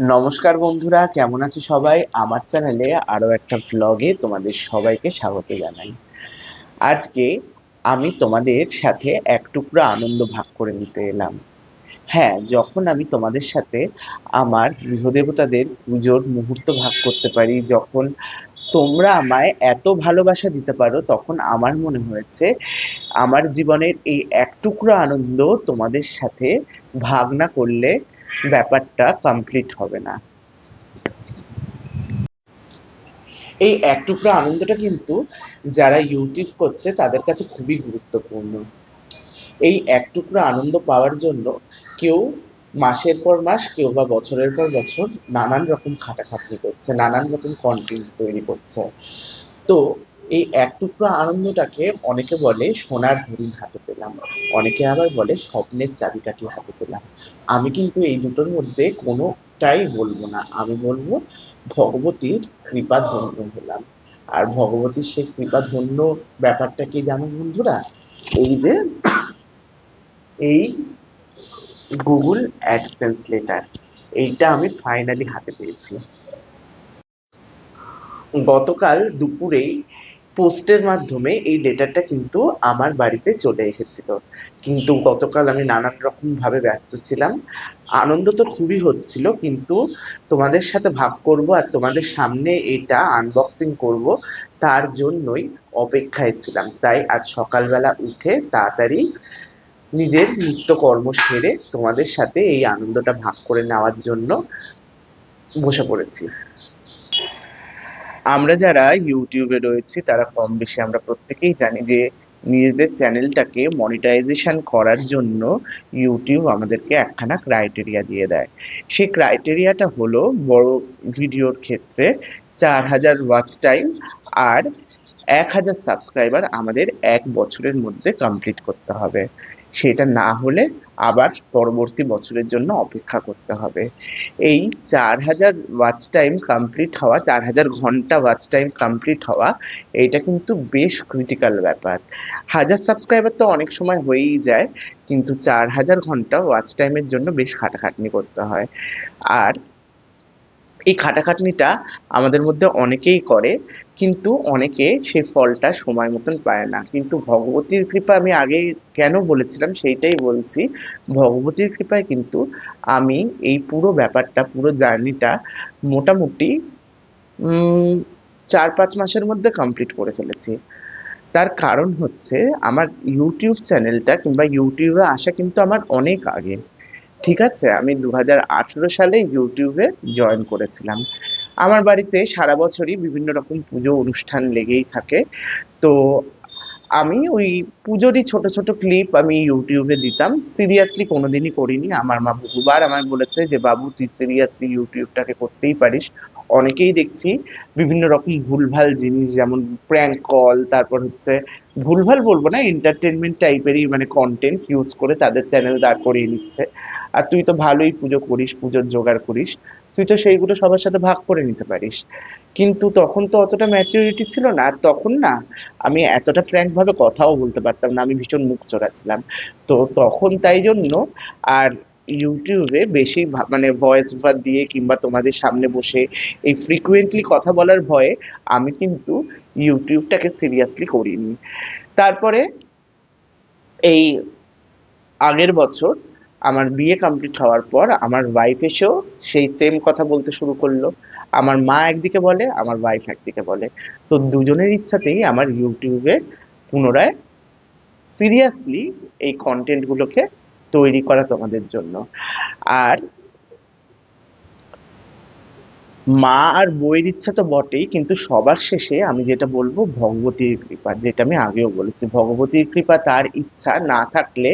নমস্কার বন্ধুরা, কেমন আছে সবাই? আমার চ্যানেলে আরও একটা ভ্লগে তোমাদের সবাইকে স্বাগত জানাই। আজকে আমি তোমাদের সাথে এক টুকরো আনন্দ ভাগ করে নিতে এলাম। হ্যাঁ যখন আমি তোমাদের সাথে আমার গৃহদেবতাদের পুজোর মুহূর্ত ভাগ করতে পারি, যখন তোমরা আমায় এত ভালোবাসা দিতে পারো, তখন আমার মনে হয়েছে আমার জীবনের এই এক টুকরো আনন্দ তোমাদের সাথে ভাগ না করলে ব্যাপারটা কমপ্লিট হবে না। এই এক টুকরো আনন্দটা কিন্তু যারা ইউটিউব করছে, তাদের কাছে খুবই গুরুত্বপূর্ণ। এই এক টুকরো আনন্দ পাওয়ার জন্য কেউ মাসের পর মাস, কেউ বা বছরের পর বছর নানান রকম খাটাখাটনি করছে, নানান রকম কন্টেন্ট তৈরি করছে। তো এই এক টুকরো আনন্দটাকে অনেকে বলে সোনার হরিণ হাতে পেলাম। অনেকে আবার বলে স্বপ্নের চাবিকাঠি হাতে পেলাম। আমি কিন্তু এই দুটোর মধ্যে কোনোটাই বলব না। আমি বলব ভগবতীর কৃপা ধন্য হলাম। আর ভগবতীর সেই কৃপা ধন্য ব্যাপারটা কি জানো বন্ধুরা? এই যে এই গুগল অ্যাডসেন্স লেটার, এইটা আমি ফাইনালি হাতে পেয়েছি। গতকাল দুপুরেই পোস্টের মাধ্যমে এই লেটারটা কিন্তু আমার বাড়িতে চলে এসেছিল। কিন্তু গতকাল আমি নানান রকম ভাবে ব্যস্ত ছিলাম। আনন্দ তো খুবই হচ্ছিল, কিন্তু তোমাদের সাথে ভাগ করব আর তোমাদের সামনে এটা আনবক্সিং করব, তার জন্যই অপেক্ষায় ছিলাম। তাই আজ সকালবেলা উঠে তাড়াতাড়ি নিজের নিত্যকর্ম সেরে তোমাদের সাথে এই আনন্দটা ভাগ করে নেওয়ার জন্য বসে পড়েছি। আমরা যারা ইউটিউবে রয়েছি, তারা কম বেশি আমরা প্রত্যেকেই জানি যে নিজেদের চ্যানেলটাকে মনিটাইজেশন করার জন্য ইউটিউব আমাদেরকে একখানা ক্রাইটেরিয়া দিয়ে দেয়। সেই ক্রাইটেরিয়াটা হলো বড় ভিডিওর ক্ষেত্রে চার হাজার ওয়াচ টাইম আর এক হাজার সাবস্ক্রাইবার আমাদের এক বছরের মধ্যে কমপ্লিট করতে হবে। সেটা না হলে আবার পরবর্তী বছরের জন্য অপেক্ষা করতে হবে। এই চার হাজার ওয়াচ টাইম কমপ্লিট হওয়া, চার হাজার ঘণ্টা ওয়াচ টাইম কমপ্লিট হওয়া, এইটা কিন্তু বেশ ক্রিটিক্যাল ব্যাপার। হাজার সাবস্ক্রাইবার তো অনেক সময় হয়েই যায়, কিন্তু চার হাজার ঘণ্টা ওয়াচ টাইমের জন্য বেশ খাটাখাটনি করতে হয়। আর এই খাটাখাটনিটা আমাদের মধ্যে অনেকেই করে, কিন্তু অনেকে সেই ফলটা সময় মতন পায় না। কিন্তু ভগবতীর কৃপা আমি আগে কেন বলেছিলাম সেইটাই বলছি, ভগবতীর কৃপায় কিন্তু আমি এই পুরো ব্যাপারটা, পুরো জার্নিটা মোটামুটি চার পাঁচ মাসের মধ্যে কমপ্লিট করে ফেলেছি। তার কারণ হচ্ছে, আমার ইউটিউব চ্যানেলটা কিংবা ইউটিউবে আসা কিন্তু আমার অনেক আগে। ঠিক আছে, আমি দু হাজার আঠেরো সালে ইউটিউবে জয়েন করেছিলাম। আমার বাড়িতে সারা বছরই বিভিন্ন রকম পুজো অনুষ্ঠান লেগেই থাকে। তো আমি ওই পুজোরই ছোট ছোট ক্লিপ আমি ইউটিউবে দিতাম। সিরিয়াসলি কোনোদিনই করিনি। আমার মা বহুবার আমায় বলেছে যে, বাবু, তুই সিরিয়াসলি ইউটিউবটাকে করতেই পারিস। অনেকেই দেখছি বিভিন্ন রকম ভুলভাল জিনিস, যেমন প্র্যাঙ্ক কল তারপর হচ্ছে ভুলভাল বলব না এন্টারটেনমেন্ট টাইপেরই মানে কন্টেন্ট ইউজ করে তাদের চ্যানেল দাঁড় করিয়ে নিচ্ছে। আর তুই তো ভালোই পুজো করিস, পুজোর জোগাড় করিস। তুই তো সেইগুলো সবার সাথে ভাগ করে নিতে পারিস। কিন্তু তখন তো অতটা ম্যাচিউরিটি ছিল না, আর তখন না, আমি এতটা ফ্র্যাঙ্ক ভাবে কথাও বলতে পারতাম না, আমি ভীষণ মুখ চোরা ছিলাম। তো তখন তাই জন্য আর ইউটিউবে বেশি মানে ভয়েস ওভার দিয়ে কিংবা তোমাদের সামনে বসে এই ফ্রিকুয়েন্টলি কথা বলার ভয়ে আমি কিন্তু ইউটিউবটাকে সিরিয়াসলি করিনি। তারপরে এই আগের বছর আমার বিয়ে কমপ্লিট হওয়ার পর আমার ওয়াইফ এসেও সেই সেম কথা বলতে শুরু করল। আমার মা একদিকে বলে, আমার ওয়াইফ একদিকে বলে। তো দুজনের ইচ্ছাতেই আমার ইউটিউবে পুনরায় সিরিয়াসলি এই কন্টেন্টগুলোকে তৈরি করা তোমাদের জন্য। আর মা আর বউয়ের ইচ্ছা তো বটেই, কিন্তু সবার শেষে আমি যেটা বলব ভগবতীর কৃপা, যেটা আমি আগেও বলেছি। ভগবতীর কৃপা তার ইচ্ছা না থাকলে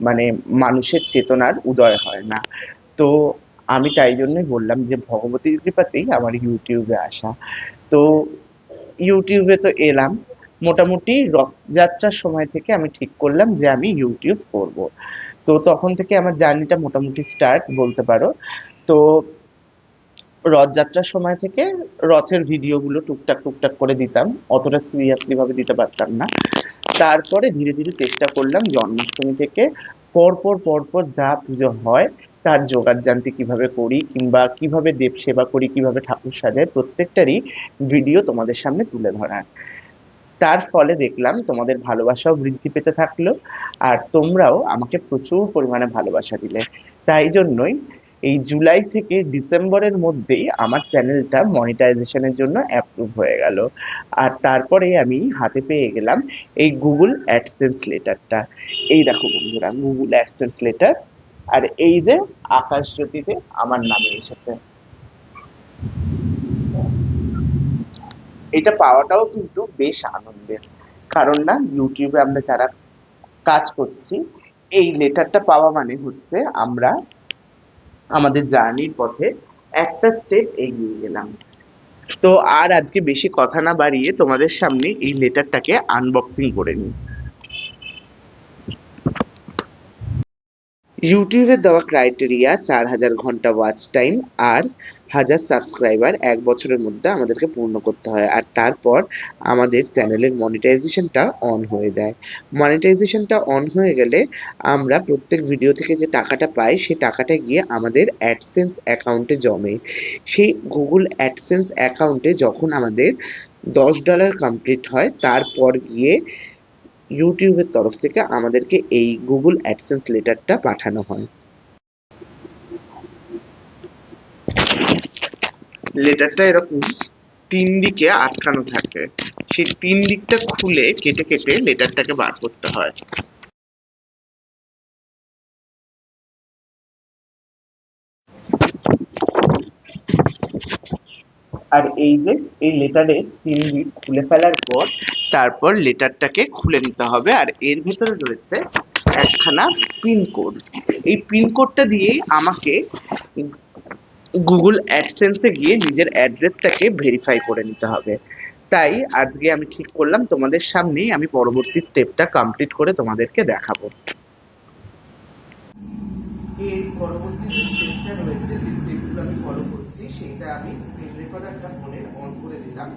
মানে মানুষের চেতনার উদয় হয় না। তো আমি তাই জন্যই বললাম যে ভগবতীর কৃপাতেই আমার ইউটিউবে আসা। তো ইউটিউবে তো এলাম। মোটামুটি রথযাত্রার সময় থেকে আমি ঠিক করলাম যে আমি ইউটিউব করব। তো তখন থেকে আমার জার্নিটা মোটামুটি স্টার্ট বলতে পারো। তো রথযাত্রার সময় থেকে রথের ভিডিওগুলো টুকটাক টুকটাক করে দিতাম। অতটা সিরিয়াসলি ভাবে দিতে পারতাম না। তারপরে ধীরে ধীরে চেষ্টা করলাম জন্মাষ্টমী থেকে। পরপর পরপর যা পুজো হয়, তার জোগাড় জানতে কীভাবে করি কিংবা কীভাবে দেব সেবা করি, কীভাবে ঠাকুর সাজাই, প্রত্যেকটারই ভিডিও তোমাদের সামনে তুলে ধরা। তার ফলে দেখলাম তোমাদের ভালোবাসাও বৃদ্ধি পেতে থাকল আর তোমরাও আমাকে প্রচুর পরিমাণে ভালোবাসা দিলে। তাই জন্যই এই জুলাই থেকে ডিসেম্বরের মধ্যেই আমার চ্যানেলটা মনিটাইজেশনের জন্য অ্যাপ্রুভ হয়ে গেল। আর তারপরে আমি হাতে পেয়ে গেলাম এই গুগল অ্যাডসেন্স লেটারটা এই দেখো বন্ধুরা গুগল অ্যাডসেন্স লেটার আর এই যে আকাশজ্যোতিতে আমার নামে এসেছে। এটা পাওয়াটাও কিন্তু বেশ আনন্দের। কারণ না ইউটিউবে আমরা যারা কাজ করছি, এই লেটারটা পাওয়া মানে হচ্ছে আমরা আমাদের জার্নির পথে একটা স্টেপ এগিয়ে গেলাম। তো আর আজকে বেশি কথা না বাড়িয়ে তোমাদের সামনে এই লেটারটাকে আনবক্সিং করে নিই। ইউটিউবের দেওয়া ক্রাইটেরিয়া চার হাজার ঘণ্টা ওয়াচ টাইম আর হাজার সাবস্ক্রাইবার এক বছরের মধ্যে আমাদেরকে পূর্ণ করতে হয়। আর তারপর আমাদের চ্যানেলের মনিটাইজেশনটা অন হয়ে যায়। মনিটাইজেশনটা অন হয়ে গেলে আমরা প্রত্যেক ভিডিও থেকে যে টাকাটা পাই, সেই টাকাটা গিয়ে আমাদের অ্যাডসেন্স অ্যাকাউন্টে জমে। সেই গুগল অ্যাডসেন্স অ্যাকাউন্টে যখন আমাদের দশ ডলার কমপ্লিট হয়, তারপর গিয়ে ইউটিউবের তরফ থেকে আমাদেরকে এই গুগল অ্যাডসেন্স লেটারটা পাঠানো হয়। লেটারটা এরকম তিন দিকে আটকানো থাকে। সেই তিন দিকটা খুলে কেটে কেটে লেটারটাকে বার করতে হয়। আর এই যে, এই লেটারের তিন দিক খুলে ফেলার পর তারপর লেটারটাকে খুলে নিতে হবে। আর এর ভেতরে রয়েছে একখানা পিনকোড এই পিনকোডটা দিয়েই আমাকে গুগল অ্যাডসেন্সে গিয়ে নিজের অ্যাড্রেসটাকে ভেরিফাই করে নিতে হবে। তাই আজকে আমি ঠিক করলাম, তোমাদের সামনেই আমি পরবর্তী স্টেপটা কমপ্লিট করে তোমাদেরকে দেখাবো। এর পরবর্তী যে স্টেপটা রয়েছে, যে স্টেপগুলো আমি ফলো করছি, সেটা আমি স্ক্রিন রেকর্ডারটা ফোনের অন করে দিলাম।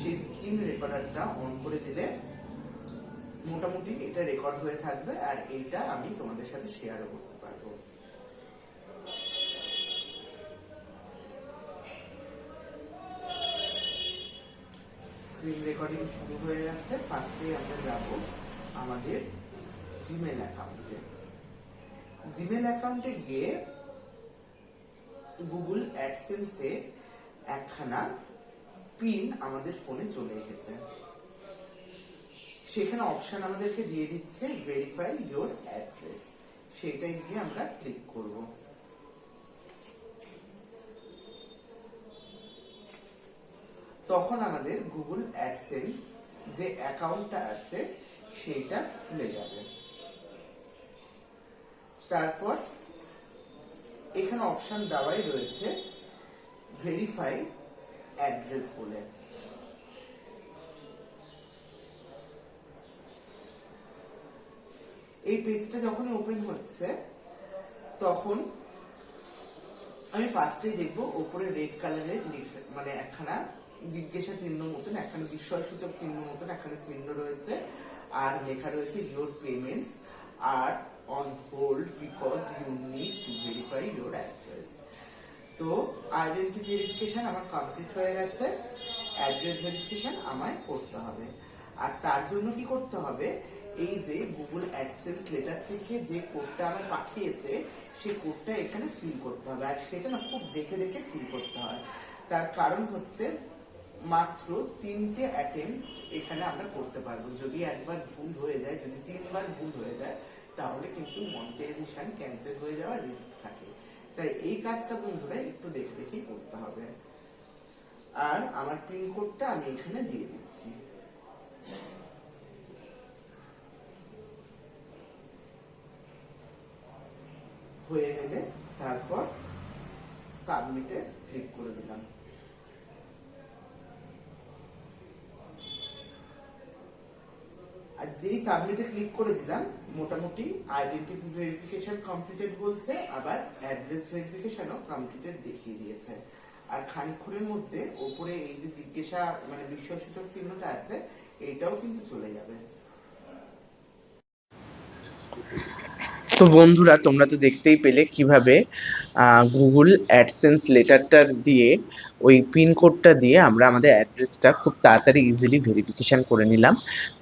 সেই স্ক্রিন রেকর্ডারটা অন করে দিলে মোটামুটি এটা রেকর্ড হয়ে থাকবে, আর এইটা আমি তোমাদের সাথে শেয়ারও করতে পারব স্ক্রিন রেকর্ডিং শুরু হয়ে গেছে। ফার্স্টে আমরা যাব আমাদের জিমেল অ্যাকাউন্টে জিমেল অ্যাকাউন্টে গিয়ে গুগল অ্যাডসেন্সে একখানা পিন আমাদের ফোনে চলে এসেছে। সেখানে অপশন আমাদেরকে দিয়ে দিচ্ছে ভেরিফাই ইওর অ্যাড্রেস সেটাই গিয়ে আমরা ক্লিক করব। তখন আমাদের গুগল অ্যাডসেন্স যে অ্যাকাউন্টটা আছে, সেইটা খুলে যাবে। তারপর এখানে অপশন দেওয়াই রয়েছে ভেরিফাই অ্যাড্রেস বলে। এই পেজটা যখনই ওপেন হচ্ছে, তখন আমি ফার্স্টেই দেখব, ওপরে রেড কালারের মানে একখানা জিজ্ঞাসা চিহ্ন মতন, একখানা বিস্ময় সূচক চিহ্ন মতন, একখানা চিহ্ন রয়েছে। আর লেখা রয়েছে your payments are on hold because you need to verify your address তো আইডেন্টি ভেরিফিকেশন আমার কমপ্লিট হয়ে গেছে। অ্যাড্রেস ভেরিফিকেশন আমায় করতে হবে। আর তার জন্য কি করতে হবে? এই যে গুগল অ্যাডসেন্স লেটার থেকে যে কোডটা আমার পাঠিয়েছে, সেই কোডটা এখানে ফিল করতে হবে। আর সেটা না খুব দেখে দেখে ফিল করতে হয়। তার কারণ হচ্ছে মাত্র তিনটে অ্যাটেম্প এখানে আমরা করতে পারব। যদি একবার ভুল হয়ে যায়, যদি তিনবার ভুল হয়ে যায়, তাহলে কিন্তু মনিটাইজেশন ক্যান্সেল হয়ে যাওয়ার রিস্ক থাকে। তাই এই কাজটা বন্ধুরা একটু দেখে দেখেই করতে হবে। আর আমার পিন কোডটা আমি এখানে দিয়ে দিচ্ছি। হয়ে গেলে তারপর সাবমিটে ক্লিক করে দিলাম। আর যেই সাবমিটে ক্লিক করে দিলাম, মোটামুটি আইডেন্টিটি ভেরিফিকেশন কমপ্লিটেড বলছে, আবার অ্যাড্রেস ভেরিফিকেশনও কমপ্লিটেড দেখিয়ে দিয়েছে। আর খানিক্ষণের মধ্যে ওপরে এই যে জিজ্ঞাসা মানে বিস্ময়সূচক চিহ্নটা আছে এইটাও কিন্তু চলে যাবে। তো বন্ধুরা, তোমরা তো দেখতেই পেলে কীভাবে গুগল অ্যাডসেন্স লেটারটা দিয়ে, ওই পিনকোডটা দিয়ে আমরা আমাদের অ্যাড্রেসটা খুব তাড়াতাড়ি ইজিলি ভেরিফিকেশান করে নিলাম।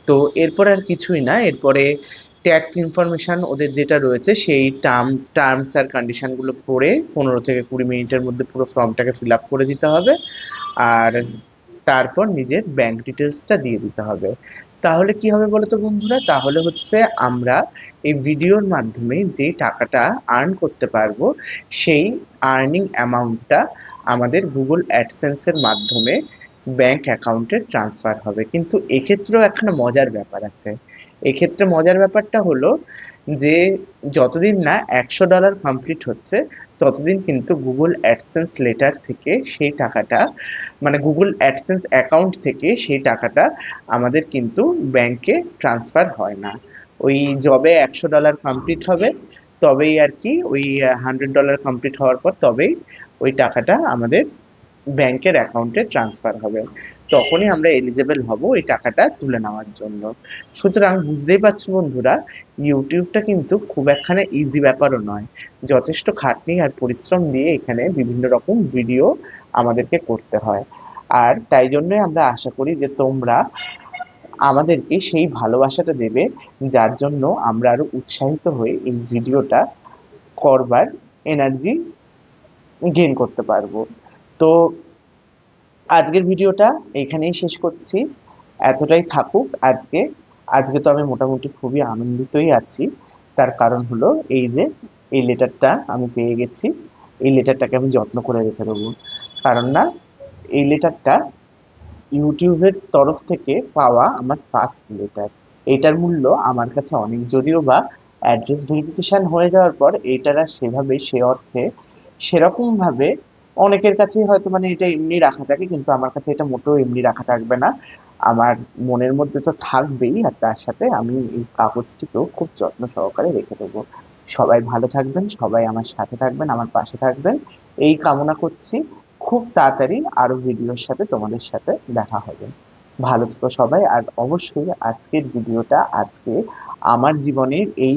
তো এরপর আর কিছুই না, এরপরে ট্যাক্স ইনফরমেশান ওদের যেটা রয়েছে, সেই টার্ম টার্মস আর কন্ডিশনগুলো পড়ে পনেরো থেকে কুড়ি মিনিটের মধ্যে পুরো ফর্মটাকে ফিল আপ করে দিতে হবে। আর তারপর নিজের ব্যাংক ডিটেলসটা দিয়ে দিতে হবে। তাহলে কি হবে বলো তো বন্ধুরা? তাহলে হচ্ছে আমরা এই ভিডিওর মাধ্যমে যে টাকাটা আর্ন করতে পারব, সেই আর্নিং অ্যামাউন্টটা আমাদের গুগল অ্যাডসেন্সের মাধ্যমে ব্যাংক অ্যাকাউন্টে ট্রান্সফার হবে। কিন্তু এক্ষেত্রেও একটা মজার ব্যাপার আছে। এক্ষেত্রে মজার ব্যাপারটা হলো যে যতদিন না একশো ডলার কমপ্লিট হচ্ছে, ততদিন কিন্তু গুগল অ্যাডসেন্স লেটার থেকে সেই টাকাটা মানে গুগল অ্যাডসেন্স অ্যাকাউন্ট থেকে সেই টাকাটা আমাদের কিন্তু ব্যাংকে ট্রান্সফার হয় না। ওই যবে একশো ডলার কমপ্লিট হবে, তবেই আর কি ওই হান্ড্রেড ডলার কমপ্লিট হওয়ার পর তবেই ওই টাকাটা আমাদের ব্যাংকের অ্যাকাউন্টে ট্রান্সফার হবে। তখনই আমরা এলিজেবল হব এই টাকাটা তুলে নেওয়ার জন্য। সুতরাং বুঝতেই পারছি বন্ধুরা, ইউটিউবটা কিন্তু খুব একখানে ইজি ব্যাপারও নয়। যথেষ্ট খাটনি আর পরিশ্রম দিয়ে এখানে বিভিন্ন রকম ভিডিও আমাদেরকে করতে হয়। আর তাই জন্যই আমরা আশা করি যে তোমরা আমাদেরকে সেই ভালোবাসাটা দেবে, যার জন্য আমরা আরও উৎসাহিত হয়ে এই ভিডিওটা করবার এনার্জি গেইন করতে পারব। তো আজকের ভিডিওটা এখানেই শেষ করছি। এতটাই থাকুক আজকে। আজকে তো আমি মোটামুটি খুবই আনন্দিতই আছি। তার কারণ হলো এই যে এই লেটারটা আমি পেয়ে গেছি। এই লেটারটাকে আমি যত্ন করে রেখে দেবো। কারণ না, এই লেটারটা ইউটিউবের তরফ থেকে পাওয়া আমার ফার্স্ট লেটার এটার মূল্য আমার কাছে অনেক যদিও বা অ্যাড্রেস ভেরিফিকেশন হয়ে যাওয়ার পর এইটার আর সেভাবে সে অর্থে সেরকমভাবে অনেকের কাছেই হয়তো মানে এটা এমনি রাখা থাকে, কিন্তু আমার কাছে এটা মোটেও এমনি রাখা থাকবে না। আমার মনের মধ্যে তো থাকবেই, আর তার সাথে আমি এই কাগজটিকেও খুব যত্ন সহকারে রেখে দেবো। সবাই ভালো থাকবেন, সবাই আমার সাথে থাকবেন, আমার পাশে থাকবেন। এই কামনা করছি। খুব তাড়াতাড়ি আরও ভিডিওর সাথে তোমাদের সাথে দেখা হবে। ভালো থেকো সবাই, আর অবশ্যই আজকের ভিডিওটা, আজকে আমার জীবনের এই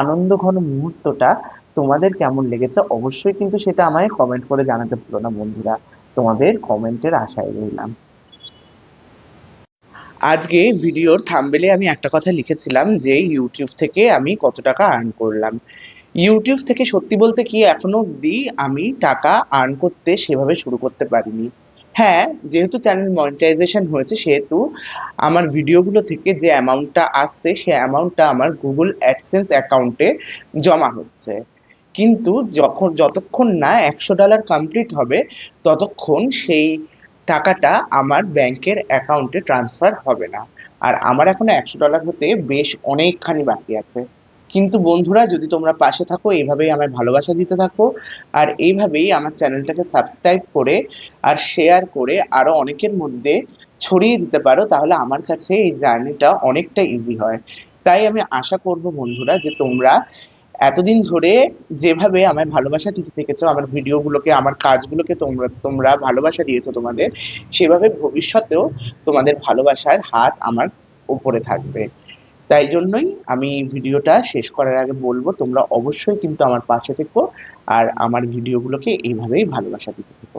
আনন্দ ঘন মুহূর্তটা তোমাদের কেমন লেগেছে অবশ্যই কিন্তু সেটা আমায় কমেন্ট করে জানাতে ভুলো না বন্ধুরা। তোমাদের কমেন্টের আশায় রইলাম। আজকে ভিডিওর থাম্বেলে আমি একটা কথা লিখেছিলাম যে ইউটিউব থেকে আমি কত টাকা আর্ন করলাম। ইউটিউব থেকে সত্যি বলতে কি এখনও অবধি আমি টাকা আর্ন করতে সেভাবে শুরু করতে পারিনি। হ্যাঁ যেহেতু চ্যানেল মনিটাইজেশন হয়েছে, সেহেতু আমার ভিডিওগুলো থেকে যে অ্যামাউন্টটা আসছে, সে অ্যামাউন্টটা আমার গুগল অ্যাডসেন্স অ্যাকাউন্টে জমা হচ্ছে। কিন্তু যখন, যতক্ষণ না একশো ডলার কমপ্লিট হবে, ততক্ষণ সেই টাকাটা আমার ব্যাংকের অ্যাকাউন্টে ট্রান্সফার হবে না। আর আমার এখনও একশো ডলার হতে বেশ অনেকখানি বাকি আছে। কিন্তু বন্ধুরা, যদি তোমরা পাশে থাকো, এইভাবেই আমায় ভালোবাসা দিতে থাকো। আর এইভাবেই আমার চ্যানেলটাকে সাবস্ক্রাইব করে আর শেয়ার করে আরও অনেকের মধ্যে ছড়িয়ে দিতে পারো, তাহলে আমার কাছে এই জার্নিটা অনেকটা ইজি হয়। তাই আমি আশা করব বন্ধুরা, যে তোমরা এতদিন ধরে যেভাবে আমায় ভালোবাসা দিতে থেকেছো, আমার ভিডিওগুলোকে, আমার কাজগুলোকে তোমরা তোমরা ভালোবাসা দিয়েছ তোমাদের, সেভাবে ভবিষ্যতেও তোমাদের ভালোবাসার হাত আমার উপরে থাকবে। তাই জন্যই আমি ভিডিওটা শেষ করার আগে বলব, তোমরা অবশ্যই কিন্তু আমার পাশে থেকো আর আমার ভিডিওগুলোকে এইভাবেই ভালোবাসা দিতে থেকো।